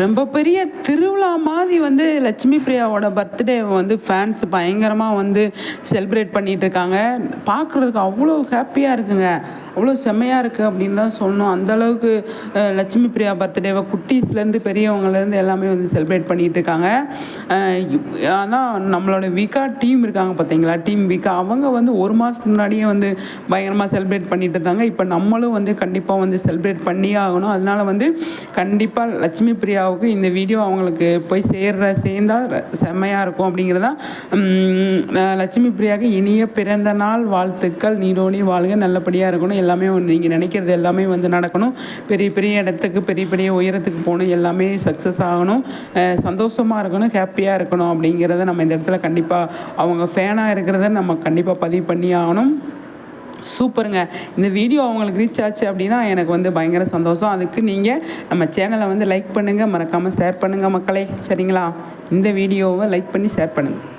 ரொம்ப பெரிய திருவிழா மாதிரி வந்து லட்சுமி பிரியாவோட பர்த்டே வந்து ஃபேன்ஸ் பயங்கரமாக வந்து செலிப்ரேட் பண்ணிகிட்டு இருக்காங்க. பார்க்குறதுக்கு அவ்வளோ ஹாப்பியாக இருக்குங்க. அவ்வளோ செம்மையாக இருக்குது அப்படின்னு தான் சொல்லணும். அந்தளவுக்கு லட்சுமி பிரியா பர்த்டேவை குட்டீஸ்லேருந்து பெரியவங்கலேருந்து எல்லாமே வந்து செலிப்ரேட் பண்ணிகிட்டு இருக்காங்க. ஆனால் நம்மளோட விகா டீம் இருக்காங்க பார்த்தீங்களா டீம் விகா அவங்க வந்து ஒரு மாதத்துக்கு முன்னாடியே வந்து பயங்கரமாக செலிப்ரேட் பண்ணிட்டு இருந்தாங்க. இப்போ நம்மளும் வந்து கண்டிப்பாக வந்து செலிப்ரேட் பண்ணியே ஆகணும். அதனால வந்து கண்டிப்பாக லட்சுமி பிரியா பிரியாவுக்கு இந்த வீடியோ அவங்களுக்கு போய் சேர்ற சேர்ந்தால் செம்மையாக இருக்கும் அப்படிங்கிறதா லட்சுமி பிரியாவுக்கு இனிய பிறந்த நாள் வாழ்த்துக்கள். நீடோடி வாழ்க நல்லபடியாக இருக்கணும். எல்லாமே நீங்கள் நினைக்கிறது எல்லாமே வந்து நடக்கணும். பெரிய பெரிய இடத்துக்கு பெரிய பெரிய உயரத்துக்கு போகணும். எல்லாமே சக்ஸஸ் ஆகணும். சந்தோஷமாக இருக்கணும் ஹாப்பியாக இருக்கணும் அப்படிங்கிறத நம்ம இந்த இடத்துல கண்டிப்பாக அவங்க ஃபேனாக இருக்கிறத நம்ம கண்டிப்பாக பதிவு பண்ணி ஆகணும். சூப்பருங்க. இந்த வீடியோ அவங்களுக்கு ரீச் ஆச்சு அப்படின்னா எனக்கு வந்து பயங்கர சந்தோஷம். அதுக்கு நீங்கள் நம்ம சேனலை வந்து லைக் பண்ணுங்கள் மறக்காமல் ஷேர் பண்ணுங்கள் மக்களே. சரிங்களா? இந்த வீடியோவை லைக் பண்ணி ஷேர் பண்ணுங்கள்